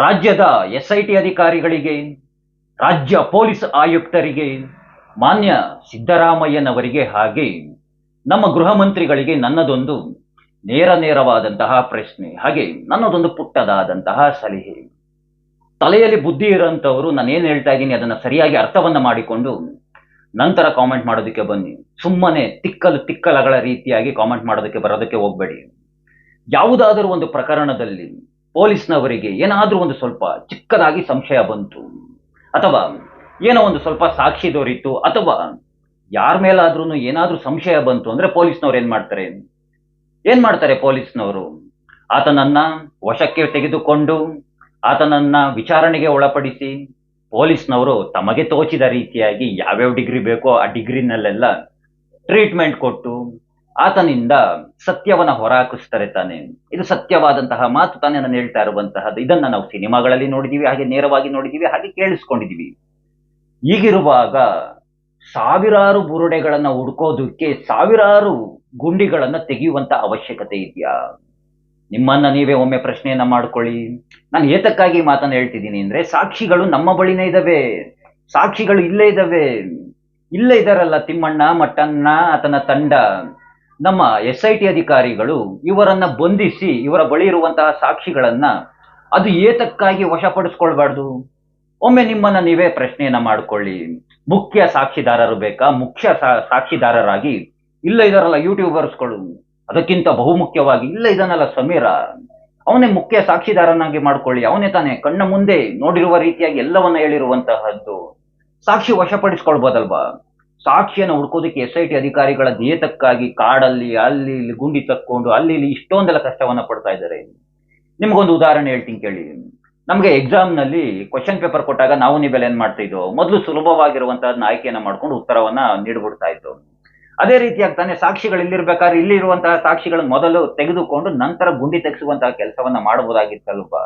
ರಾಜ್ಯದ ಎಸ್ಐಟಿ ಅಧಿಕಾರಿಗಳಿಗೆ, ರಾಜ್ಯ ಪೊಲೀಸ್ ಆಯುಕ್ತರಿಗೆ, ಮಾನ್ಯ ಸಿದ್ದರಾಮಯ್ಯನವರಿಗೆ ಹಾಗೆ ನಮ್ಮ ಗೃಹ ಮಂತ್ರಿಗಳಿಗೆ ನನ್ನದೊಂದು ನೇರ ನೇರವಾದಂತಹ ಪ್ರಶ್ನೆ, ಹಾಗೆ ನನ್ನದೊಂದು ಪುಟ್ಟದಾದಂತಹ ಸಲಹೆ. ತಲೆಯಲ್ಲಿ ಬುದ್ಧಿ ಇರೋಂಥವರು ನಾನು ಏನು ಹೇಳ್ತಾ ಇದ್ದೀನಿ, ಅದನ್ನ ಸರಿಯಾಗಿ ಅರ್ಥವನ್ನ ಮಾಡಿಕೊಂಡು ನಂತರ ಕಾಮೆಂಟ್ ಮಾಡೋದಕ್ಕೆ ಬನ್ನಿ. ಸುಮ್ಮನೆ ತಿಕ್ಕಲು ತಿಕ್ಕಲಗಳ ರೀತಿಯಾಗಿ ಕಾಮೆಂಟ್ ಮಾಡೋದಕ್ಕೆ ಬರೋದಕ್ಕೆ ಹೋಗಬೇಡಿ. ಯಾವುದಾದರೂ ಒಂದು ಪ್ರಕರಣದಲ್ಲಿ ಪೊಲೀಸ್ನವರಿಗೆ ಏನಾದರೂ ಒಂದು ಸ್ವಲ್ಪ ಚಿಕ್ಕದಾಗಿ ಸಂಶಯ ಬಂತು. ಅಥವಾ ಏನೋ ಒಂದು ಸ್ವಲ್ಪ ಸಾಕ್ಷಿ ದೊರೀತು, ಅಥವಾ ಯಾರ ಮೇಲಾದ್ರೂ ಏನಾದರೂ ಸಂಶಯ ಬಂತು ಅಂದ್ರೆ ಪೊಲೀಸ್ನವ್ರು ಏನು ಮಾಡ್ತಾರೆ? ಏನ್ ಮಾಡ್ತಾರೆ ಪೊಲೀಸ್ನವರು? ಆತನನ್ನ ವಶಕ್ಕೆ ತೆಗೆದುಕೊಂಡು ಆತನನ್ನ ವಿಚಾರಣೆಗೆ ಒಳಪಡಿಸಿ ಪೊಲೀಸ್ನವರು ತಮಗೆ ತೋಚಿದ ರೀತಿಯಾಗಿ ಯಾವ್ಯಾವ ಡಿಗ್ರಿ ಬೇಕೋ ಆ ಡಿಗ್ರಿನಲ್ಲೆಲ್ಲ ಟ್ರೀಟ್ಮೆಂಟ್ ಕೊಟ್ಟು ಆತನಿಂದ ಸತ್ಯವನ್ನ ಹೊರಹಾಕಿಸ್ತಾರೆ ತಾನೆ ಇದು ಸತ್ಯವಾದಂತಹ ಮಾತು ತಾನೇ ನಾನು ಹೇಳ್ತಾ ಇರುವಂತಹದ್ದು. ಇದನ್ನ ನಾವು ಸಿನಿಮಾಗಳಲ್ಲಿ ನೋಡಿದೀವಿ, ಹಾಗೆ ನೇರವಾಗಿ ನೋಡಿದೀವಿ, ಹಾಗೆ ಕೇಳಿಸ್ಕೊಂಡಿದೀವಿ. ಈಗಿರುವಾಗ ಸಾವಿರಾರು ಬುರುಡೆಗಳನ್ನ ಹುಡ್ಕೋದಕ್ಕೆ ಸಾವಿರಾರು ಗುಂಡಿಗಳನ್ನ ತೆಗೆಯುವಂತ ಅವಶ್ಯಕತೆ ಇದೆಯಾ? ನಿಮ್ಮನ್ನ ನೀವೇ ಒಮ್ಮೆ ಪ್ರಶ್ನೆಯನ್ನ ಮಾಡ್ಕೊಳ್ಳಿ. ನಾನು ಏತಕ್ಕಾಗಿ ಮಾತನ್ನ ಹೇಳ್ತಿದ್ದೀನಿ ಅಂದ್ರೆ, ಸಾಕ್ಷಿಗಳು ನಮ್ಮ ಬಳಿನೇ ಇದಾವೆ. ಸಾಕ್ಷಿಗಳು ಇಲ್ಲೇ ಇದಾವೆ. ಇಲ್ಲೇ ಇದಾರಲ್ಲ ತಿಮ್ಮಣ್ಣ, ಮಟ್ಟಣ್ಣ, ಆತನ ತಂಡ. ನಮ್ಮ ಎಸ್ ಐ ಟಿ ಅಧಿಕಾರಿಗಳು ಇವರನ್ನ ಬಂಧಿಸಿ ಇವರ ಬಳಿ ಇರುವಂತಹ ಸಾಕ್ಷಿಗಳನ್ನ ಅದು ಏತಕ್ಕಾಗಿ ವಶಪಡಿಸ್ಕೊಳ್ಬಾರ್ದು? ಒಮ್ಮೆ ನಿಮ್ಮನ್ನ ನೀವೇ ಪ್ರಶ್ನೆಯನ್ನ ಮಾಡ್ಕೊಳ್ಳಿ. ಮುಖ್ಯ ಸಾಕ್ಷಿದಾರರು ಬೇಕಾ? ಮುಖ್ಯ ಸಾಕ್ಷಿದಾರರಾಗಿ ಇಲ್ಲ ಇದಾರಲ್ಲ ಯೂಟ್ಯೂಬರ್ಸ್ಗಳು. ಅದಕ್ಕಿಂತ ಬಹುಮುಖ್ಯವಾಗಿ ಇಲ್ಲ ಇದನ್ನಲ್ಲ ಸಮೀರ. ಅವನೇ ಮುಖ್ಯ ಸಾಕ್ಷಿದಾರನಾಗಿ ಮಾಡ್ಕೊಳ್ಳಿ. ಅವನೇ ತಾನೇ ಕಣ್ಣ ಮುಂದೆ ನೋಡಿರುವ ರೀತಿಯಾಗಿ ಎಲ್ಲವನ್ನ ಹೇಳಿರುವಂತಹದ್ದು. ಸಾಕ್ಷಿ ವಶಪಡಿಸ್ಕೊಳ್ಬೋದಲ್ವಾ? ಸಾಕ್ಷಿಯನ್ನು ಹುಡ್ಕೋದಕ್ಕೆ ಎಸ್ ಐ ಟಿ ಅಧಿಕಾರಿಗಳ ನಿಯತಕ್ಕಾಗಿ ಕಾಡಲ್ಲಿ, ಅಲ್ಲಿ, ಇಲ್ಲಿ ಗುಂಡಿ ತಕ್ಕೊಂಡು, ಅಲ್ಲಿ, ಇಲ್ಲಿ ಇಷ್ಟೊಂದೆಲ್ಲ ಕಷ್ಟವನ್ನ ಪಡ್ತಾ ಇದ್ದಾರೆ. ನಿಮ್ಗೊಂದು ಉದಾಹರಣೆ ಹೇಳ್ತೀನಿ ಕೇಳಿ. ನಮಗೆ ಎಕ್ಸಾಮ್ನಲ್ಲಿ ಕ್ವಶನ್ ಪೇಪರ್ ಕೊಟ್ಟಾಗ ನಾವು ನೀವೆಲ್ಲ ಏನ್ ಮಾಡ್ತಾ ಇದ್ದೋ ಮೊದಲು ಸುಲಭವಾಗಿರುವಂತಹದನ್ನ ಆಯ್ಕೆಯನ್ನ ಮಾಡ್ಕೊಂಡು ಉತ್ತರವನ್ನ ನೀಡ್ಬಿಡ್ತಾ ಇತ್ತು. ಅದೇ ರೀತಿಯಾಗಿ ತಾನೇ ಸಾಕ್ಷಿಗಳು ಇಲ್ಲಿರ್ಬೇಕಾದ್ರೆ ಇಲ್ಲಿ ಇರುವಂತಹ ಸಾಕ್ಷಿಗಳನ್ನು ಮೊದಲು ತೆಗೆದುಕೊಂಡು ನಂತರ ಗುಂಡಿ ತೆಗೆಸುವಂತಹ ಕೆಲಸವನ್ನ ಮಾಡಬಹುದಾಗಿತ್ತಲ್ವಾ?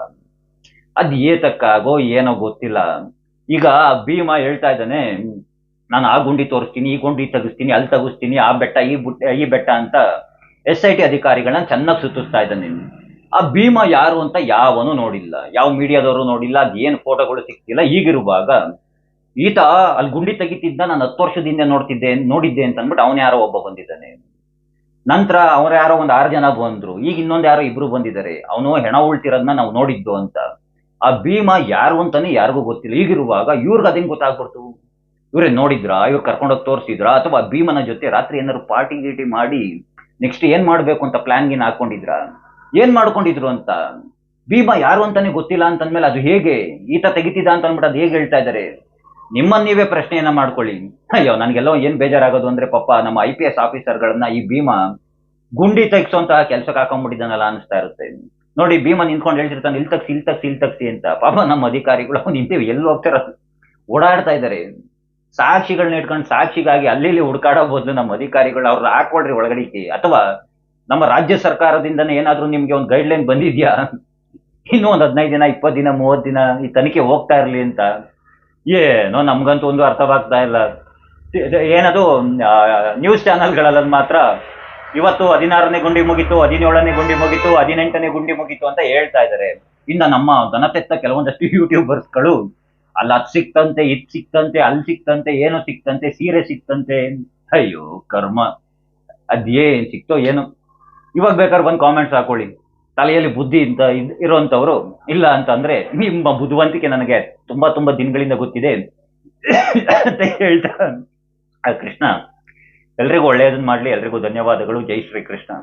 ಅದ್ ಏತಕ್ಕಾಗೋ ಏನೋ ಗೊತ್ತಿಲ್ಲ. ಈಗ ಭೀಮ ಹೇಳ್ತಾ ಇದ್ದಾನೆ ನಾನು ಆ ಗುಂಡಿ ತೋರಿಸ್ತೀನಿ, ಈ ಗುಂಡಿ ತೆಗಿಸ್ತೀನಿ, ಅಲ್ಲಿ ತಗಿಸ್ತೀನಿ, ಆ ಬೆಟ್ಟ, ಈ ಬುಟ್ಟ, ಈ ಬೆಟ್ಟ ಅಂತ ಎಸ್ ಐ ಟಿ ಅಧಿಕಾರಿಗಳನ್ನ ಚೆನ್ನಾಗಿ ಸುತ್ತಿಸ್ತಾ ಇದ್ದಾನೆ ಆ ಭೀಮ ಯಾರು ಅಂತ ಯಾವನು ನೋಡಿಲ್ಲ. ಯಾವ ಮೀಡಿಯಾದವರು ನೋಡಿಲ್ಲ ಅದೇನು ಫೋಟೋಗಳು ಸಿಕ್ತಿಲ್ಲ. ಈಗಿರುವಾಗ ಈತ ಅಲ್ಲಿ ಗುಂಡಿ ತೆಗಿತಿದ್ದ ನಾನು ಹತ್ತು ವರ್ಷದಿಂದ ನೋಡ್ತಿದ್ದೆ, ನೋಡಿದ್ದೆ ಅಂತ ಅಂದ್ಬಿಟ್ಟು ಅವನ ಯಾರೋ ಒಬ್ಬ ಬಂದಿದ್ದಾನೆ. ನಂತರ ಅವ್ರ ಯಾರೋ ಒಂದು ಆರು ಜನ ಬಂದ್ರು. ಈಗ ಇನ್ನೊಂದು ಯಾರೋ ಇಬ್ರು ಬಂದಿದ್ದಾರೆ. ಅವನು ಹೆಣ ಉಳ್ತಿರೋದನ್ನ ನಾವು ನೋಡಿದ್ದು ಅಂತ. ಆ ಭೀಮ ಯಾರು ಅಂತಾನೆ ಯಾರಿಗೂ ಗೊತ್ತಿಲ್ಲ. ಈಗಿರುವಾಗ ಇವ್ರಿಗೆ ಅದೇನು ಗೊತ್ತಾಗ್ಬಿಡ್ತು? ಇವ್ರೇ ನೋಡಿದ್ರಾ? ಇವ್ರು ಕರ್ಕೊಂಡೋಗಿ ತೋರಿಸಿದ್ರ? ಅಥವಾ ಭೀಮನ ಜೊತೆ ರಾತ್ರಿ ಏನಾದ್ರು ಪಾರ್ಟಿ ಗೀಟಿ ಮಾಡಿ ನೆಕ್ಸ್ಟ್ ಏನ್ ಮಾಡ್ಬೇಕು ಅಂತ ಪ್ಲಾನ್ ಗಿನ್ ಹಾಕೊಂಡಿದ್ರ? ಏನ್ ಮಾಡ್ಕೊಂಡಿದ್ರು ಅಂತ? ಭೀಮ ಯಾರು ಅಂತಾನೆ ಗೊತ್ತಿಲ್ಲ ಅಂತಂದ್ಮೇಲೆ ಅದು ಹೇಗೆ? ಈತ ತೆಗಿತಿದ ಅಂತ ಅಂದ್ಬಿಟ್ಟು ಅದು ಹೇಗೆ ಹೇಳ್ತಾ ಇದಾರೆ? ನಿಮ್ಮನ್ನ ನೀವೇ ಪ್ರಶ್ನೆಯನ್ನ ಮಾಡ್ಕೊಳ್ಳಿ. ಅಯ್ಯೋ, ನನ್ಗೆಲ್ಲ ಏನ್ ಬೇಜಾರಾಗೋದು ಅಂದ್ರೆ ಪಾಪ ನಮ್ಮ ಐ ಪಿ ಎಸ್ ಆಫೀಸರ್ಗಳನ್ನ ಈ ಭೀಮ ಗುಂಡಿ ತೆಗ್ಸೋಂತಹ ಕೆಲ್ಸಕ್ಕೆ ಹಾಕೊಂಡ್ಬಿಟ್ಟಿದ್ದಾನಲ್ಲ ಅನಿಸ್ತಾ ಇರುತ್ತೆ. ನೋಡಿ, ಭೀಮ ನಿಂತ್ಕೊಂಡು ಹೇಳ್ತಿರ್ತಾನೆ, ಇಲ್ಲಿ ತಗ್ಸಿ ಇಲ್ಲಿ ತಗ್ಸಿ ಇಲ್ಲಿ ತಗ್ಸಿ ಅಂತ. ಪಾಪ ನಮ್ಮ ಅಧಿಕಾರಿಗಳು ನಿಂತೀವಿ ಎಲ್ಲಿ ಹೋಗ್ತಾರ. ಓಡಾಡ್ತಾ ಇದ್ದಾರೆ ಸಾಕ್ಷಿಗಳನ್ನ ಇಟ್ಕೊಂಡು ಸಾಕ್ಷಿಗಾಗಿ ಅಲ್ಲಿ ಇಲ್ಲಿ ಬದಲು ನಮ್ಮ ಅಧಿಕಾರಿಗಳು ಅವ್ರನ್ನ ಹಾಕೊಳ್ರಿ ಒಳಗಡಿಕೆ ಅಥವಾ ನಮ್ಮ ರಾಜ್ಯ ಸರ್ಕಾರದಿಂದನೇ ಏನಾದ್ರೂ ನಿಮ್ಗೆ ಒಂದು ಗೈಡ್ಲೈನ್ ಬಂದಿದ್ಯಾ? ಇನ್ನೂ ಒಂದು ಹದಿನೈದು ದಿನ ಇಪ್ಪತ್ತು ದಿನ ಮೂವತ್ತು ದಿನ ಈ ತನಿಖೆ ಹೋಗ್ತಾ ಇರಲಿ ಅಂತ. ಏನೋ ನಮ್ಗಂತೂ ಒಂದು ಅರ್ಥವಾಗ್ತಾ ಇಲ್ಲ. ಏನದು ನ್ಯೂಸ್ ಚಾನೆಲ್ಗಳಲ್ಲಿ ಮಾತ್ರ ಇವತ್ತು ಹದಿನಾರನೇ ಗುಂಡಿ ಮುಗಿತು, ಹದಿನೇಳನೇ ಗುಂಡಿ ಮುಗೀತು, ಹದಿನೆಂಟನೇ ಗುಂಡಿ ಮುಗೀತು ಅಂತ ಹೇಳ್ತಾ ಇದ್ದಾರೆ ಇನ್ನ ನಮ್ಮ ದನತೆತ್ತ ಕೆಲವೊಂದಷ್ಟು ಯೂಟ್ಯೂಬರ್ಸ್ಗಳು ಅಲ್ಲಿ ಅದು ಸಿಕ್ತಂತೆ, ಇದ್ ಸಿಕ್ತಂತೆ, ಅಲ್ಲಿ ಸಿಕ್ತಂತೆ, ಏನೋ ಸಿಕ್ತಂತೆ, ಸೀರೆ ಸಿಕ್ತಂತೆ ಅಯ್ಯೋ, ಕರ್ಮ. ಅದೇನ್ ಸಿಕ್ತೋ ಏನು. ಇವಾಗ ಬೇಕಾದ್ರೆ ಬಂದು ಕಾಮೆಂಟ್ಸ್ ಹಾಕೊಳ್ಳಿ. ತಲೆಯಲ್ಲಿ ಬುದ್ಧಿ ಇದ್- ಇರೋಂಥವ್ರು ಇಲ್ಲ ಅಂತಂದ್ರೆ ನಿಮ್ಮ ಬುದ್ಧಿವಂತಿಕೆ ನನಗೆ ತುಂಬಾ ತುಂಬಾ ದಿನಗಳಿಂದ ಗೊತ್ತಿದೆ ಅಂತ ಹೇಳ್ತಾ ಕೃಷ್ಣ, ಎಲ್ರಿಗೂ ಒಳ್ಳೆಯದನ್ನ ಮಾಡ್ಲಿ, ಎಲ್ರಿಗೂ ಧನ್ಯವಾದಗಳು. ಜೈ ಶ್ರೀ ಕೃಷ್ಣ